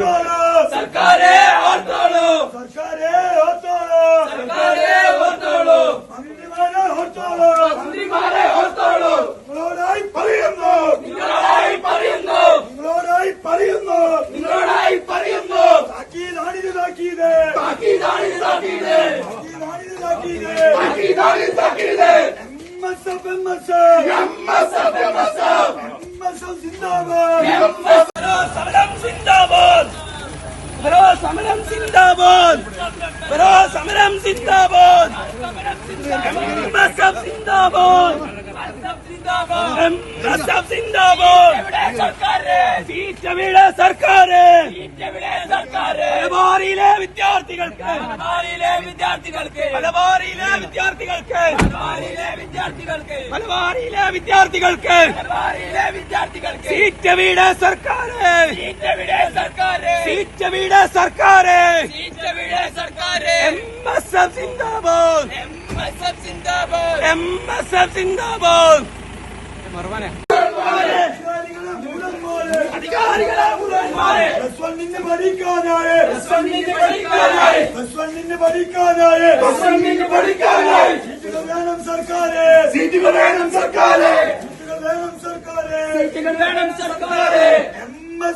ഓർത്തോളൂ സർക്കാരെ ഓർത്തോളൂ. സർക്കാരെ ഓർത്തോളൂ. സർക്കാരെ ഓർത്തോളൂ. മന്ത്രിമാരെ ഓർത്തോളൂ. മന്ത്രിമാരെ ഓർത്തോളൂ. നിങ്ങളോടായി പറയുന്നു. നിങ്ങളോടായി പറയുന്നു. നിങ്ങളോടായി പറയുന്നു. നിങ്ങളോടായി പറയുന്നു. താക്കീതാണിത് താക്കീത് താക്കീതാണ് താക്കീത് താക്കീതാണിത് താക്കീത് താക്കീതാണ് താക്കീത് MSF MSF M S. F സിന്ദാബാദ് എംഎസ് സമരം സിന്ദാബാദ് ബരോ സമരം സിന്ദാബാദ്. ബരോ സമരം സിന്ദാബാദ്. എംഎസ്എഫ് സിന്ദാബാദ്. എംഎസ്എഫ് സിന്ദാബാദ്. സർക്കാർ സർക്കാര്. മലബാറിയിലെ വിദ്യാർത്ഥികൾക്ക് മലബാറിലെ വിദ്യാർത്ഥികൾക്ക് മലബാറിലെ വിദ്യാർത്ഥികൾക്ക് മലബാറിലെ വിദ്യാർത്ഥികൾക്ക് മലബാറിലെ വിദ്യാർത്ഥികൾക്ക് മലബാറിലെ വിദ്യാർത്ഥികൾക്ക്. സീറ്റവിടെ സർക്കാര്. സീറ്റവിടെ സർക്കാര്. സീറ്റവിടെ സർക്കാര്. സീറ്റവിടെ സർക്കാർ എം എസ് എഫ് സിന്ദാബാദ്. എം എസ് എഫ് സിന്ദാബാദ്. എം എസ് എഫ് സിന്ദാബാദ്. അധികാരികളെ പഠിക്കാനായി പ്ലസ് വണ്ണിന് പഠിക്കാനായ വണ്ണിന് പഠിക്കാനായി സീറ്റുകൾ വേണം സർക്കാര്. സീറ്റുകൾ വേണം സർക്കാരെ. സീറ്റുകൾ വേണം സർക്കാര്. സീറ്റുകൾ വേണം സർക്കാരെ.